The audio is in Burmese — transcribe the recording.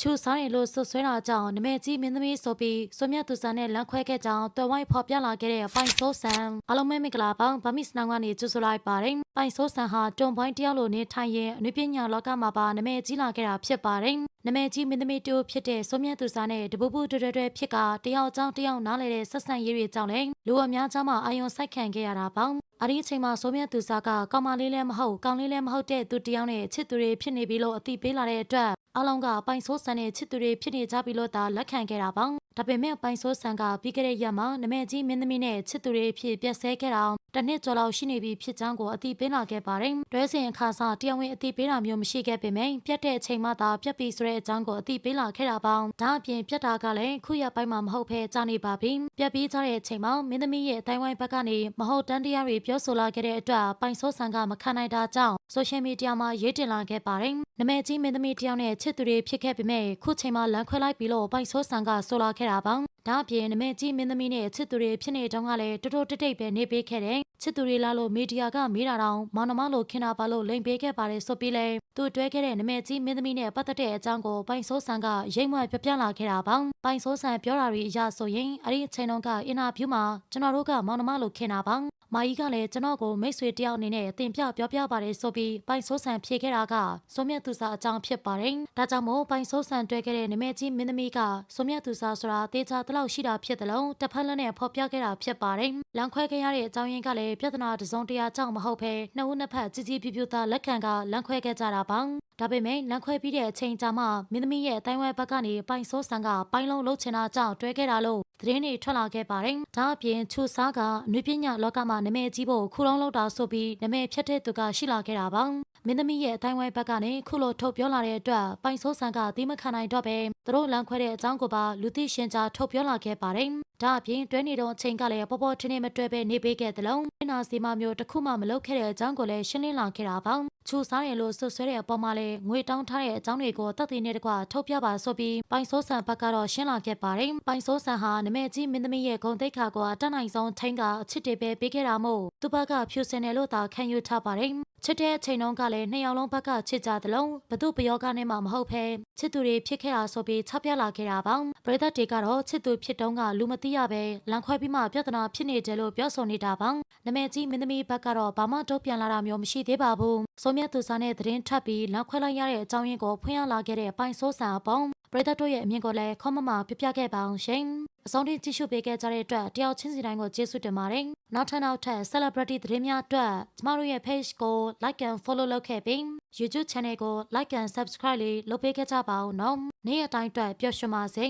ချူစားရင်လို့ဆွဆွဲတာကြောင့်နမဲကြီးမင်းသမီးဆိုပြီးဆွမြတ်သူစာနဲ့လမ်းခွဲခဲ့ကြောင်းတော်ဝိုင်းဖော်ပြလာခဲ့တဲ့ပိုင်ဆိုးဆန်အလုံးမဲမင်္ဂလာပါဗမစ်စနောင်ကနေကြိုဆိုလိုက်ပါတယ်ပိုင်ဆိုးဆန်ဟာတွန်ပိုင်းတယောက်လိုနေထိုင်ရင်အနုပညာလောကမှာပါနမဲကြီးလာခဲ့တာဖြစ်ပါတယ်နမဲကြီးမင်းသမီးတူဖြစ်တဲ့ဆွမြတ်သူစာနဲ့တပူပူတွဲတွဲတွဲဖြစ်ကတယောက်ကြောင့်တယောက်နားလဲတဲ့ဆက်ဆံရေးတွေကြောင့်လည်းလူအများကြားမှာအာယုံစိုက်ခံခဲ့ရတာပါအဲ့ဒီအချိန်မှာဆိုမြတ်သူစားကကောင်မလေးလည်းမဟုတ်ကောင်လေးလည်းမဟုတ်တဲ့သူတယောက်နဲ့ချစ်သူတွေဖြစ်နေပြီလို့အသိပေးလာတဲ့အတွက် အလုံးကပိုင်ဆိုးဆန်တဲ့ချစ်သူတွေဖြစ်နေကြပြီလို့သာလက်ခံခဲ့တာပါဒါပေမဲ့ပိုင်ဆိုးဆန်ကပြီးခဲ့တဲ့ရက်မှာနမဲကြီးမင်းသမီးနဲ့ချစ်သူတွေဖြစ်ပြက်ဆဲခဲ့တာတစ်နှစ်ကျော်လောက်ရှိနေပြီဖြစ်ကြောင်းကိုအသိပေးလာခဲ့ပါတယ်တွဲစဉ်အခါစားတရားဝင်အသိပေးတာမျိုးမရှိခဲ့ပေမဲ့ပြတ်တဲ့အချိန်မှသာပြတ်ပြီဆိုတဲ့အကြောင်းကိုအသိပေးလာခဲ့တာပါဒါအပြင်ပြတ်တာကလည်းခုရက်ပိုင်းမှာမဟုတ်ဘဲကြာနေပါပြီပြတ်ပြီးကြတဲ့အချိန်မှာမင်းသမီးရဲ့အတိုင်းဝိုင်းဘက်ကနေမဟုတ်တန်းတရားတွေပြောဆိုလာခဲ့တဲ့အတွက်ပိုင်ဆိုးဆန်ကမခံနိုင်တာကြောင့်ဆိုရှယ်မီဒီယာမှာရေးတင်လာခဲ့ပါတယ် နမဲကြီးမင်းသမီးတယောက်နဲ့ချစ်သူတွေဖြစ်ခဲ့ပေမဲ့ခုချိန်မှာလမ်းခွဲလိုက်ပြီးလို့ပိုင်ဆိုးဆန်ကဆိုလာခဲ့တာပါ ဒါအပြင်နမဲကြီးမင်းသမီးနဲ့ချစ်သူတွေဖြစ်နေတုန်းကလည်းတိုးတိုးတိတ်တိတ်ပဲနေပေးခဲ့တယ်ချစ်သူတွေလာလို့မီဒီယာကမေးတာတောင်မောင်နှမလို့ခင်တာပါလို့လိန်ပေးခဲ့ပါတယ်ဆိုပြီးလဲသူတွဲခဲ့တဲ့နမဲကြီးမင်းသမီးနဲ့ပတ်သက်တဲ့အကြောင်းကိုပိုင်ဆိုးဆန်ကရိတ်မွက်ပြပြလာခဲ့တာပါပိုင်ဆိုးဆန်ပြောတာတွေအရဆိုရင်အဲ့ဒီအချိန်တုန်းကအင်တာဗျူးမှာကျွန်တော်တို့ကမောင်နှမလို့ခင်တာပါမာကြီးကလည်းကျွန်တော်ကိုမိတ်ဆွေတယောက်အနေနဲ့တင်ပြပြောပြပါတယ်ဆိုပြီးပိုင်ဆိုးဆန်ဖြေခဲ့တာကစိုးမြတ်သူစာအကြောင်းဖြစ်ပါတယ်။ဒါကြောင့်မို့ပိုင်ဆိုးဆန်တွဲခဲ့တဲ့နမဲကြီးမင်းသမီးကစိုးမြတ်သူစာဆိုတာတေချာတလောက်ရှိတာဖြစ်တယ်လို့တစ်ဖက်လက်နဲ့ဖော်ပြခဲ့တာဖြစ်ပါတယ်။လမ်းခွဲခဲ့ရတဲ့အကြောင်းရင်းကလည်းပြဿနာတစ်စုံတစ်ရာကြောင့်မဟုတ်ဘဲနှစ်ဦးနှစ်ဖက်ကြီးကြီးပြူပြူသားလက်ခံကလမ်းခွဲခဲ့ကြတာပါ။ဒါပေမဲ့လမ်းခွဲပြီးတဲ့အချိန်ကြာမှမင်းသမီးရဲ့အတိုင်းဝဲဘက်ကနေပိုင်ဆိုးဆန်ကပိုင်းလုံးလှုပ်ချင်တာကြောင့်တွဲခဲ့တာလို့သတင်းတွေထွက်လာခဲ့ပါတယ်။ဒါအပြင်ချူစားကအနုပညာလောကမှာနာမည်ကြီးဖို့ခုလုံးလောက်တာဆိုပြီးနာမည်ဖြတ်တဲ့သူကရှိလာခဲ့တာပါ။ မင်းသမီးရဲ့အတိုင်းဝိုင်းဘက်ကနေခုလိုထုတ်ပြောလာတဲ့အတွက်ပိုင်ဆိုးဆန်ကသီးမခံနိုင်တော့ပဲသူတို့လမ်းခွဲတဲ့အကြောင်းကိုပါလူသိရှင်ကြားထုတ်ပြောလာခဲ့ပါတယ်။ ဒါအပြင်တွဲနေတော့အချိန်ကလည်းပေါ်ပေါ်ထင်းထင်းမတွဲပဲနေပေးခဲ့သလုံးနာစီမမျိုးတစ်ခုမှမလုပ်ခဲ့တဲ့အကြောင်းကိုလည်းရှင်းလင်းလာခဲ့တာပါ။ချူစားရလို့ဆွဆွဲတဲ့အပေါ်မှာလည်းငွေတောင်းထားတဲ့အကြောင်းတွေကိုတပ်သိနေတကွထုတ်ပြပါဆိုပြီးပိုင်ဆိုးဆန်ဘက်ကတော့ရှင်းလာခဲ့ပါတယ်။ပိုင်ဆိုးဆန်ဟာနမဲကြီးမင်းသမီးရဲ့ဂုံတိတ်ခါကိုအတတ်နိုင်ဆုံးထိန်းကအချစ်တွေပဲပေးခဲ့တာမို့သူဘက်ကဖြူစင်တယ်လို့သာခံယူထားပါတယ်။ချစ်တဲ့အချိန်တုန်းကလည်းနှစ်ယောက်လုံးဘက်ကချစ်ကြသလုံးဘသူပယောကနဲ့မှမဟုတ်ဖဲချစ်သူတွေဖြစ်ခဲ့တာဆိုပြီးချပြလာခဲ့တာပါပရိသတ်တွေကတော့ချစ်သူဖြစ်တုန်းကလူမသိရပဲလမ်းခွဲပြီးမှပြဿနာဖြစ်နေတယ်လို့ပြောဆိုနေတာပါနမဲကြီးမင်းသမီးဘက်ကတော့ဘာမှတော့ပြန်လာတာမျိုးမရှိသေးပါဘူးစိုးမြတ်သူစားနဲ့သတင်းထပ်ပြီးလမ်းခွဲလိုက်ရတဲ့အကြောင်းရင်းကိုဖွင့်ရလာခဲ့တဲ့ပိုင်ဆိုးဆန်အပေါင်းပရိသတ်တို့ရဲ့အမြင်ကိုလည်းခေါမမပြပြခဲ့ပါအောင်ရှင်အဆုံးထိကြည့်ရှုပေးခဲ့ကြတဲ့အတွက်တယောက်ချင်းစီတိုင်းကိုကျေးဇူးတင်ပါတယ်နောက်ထပ်နောက်ထပ် celebrity သတင်းများအတွက်ကျမတို့ရဲ့ page ကို like and follow လုပ်ခဲ့ပြီး YouTube channel ကို like and subscribe လေးလုပ်ပေးခဲ့ကြပါဦးနော်နေ့ရက်တိုင်းအတွက်ပျော်ရွှင်ပါစေ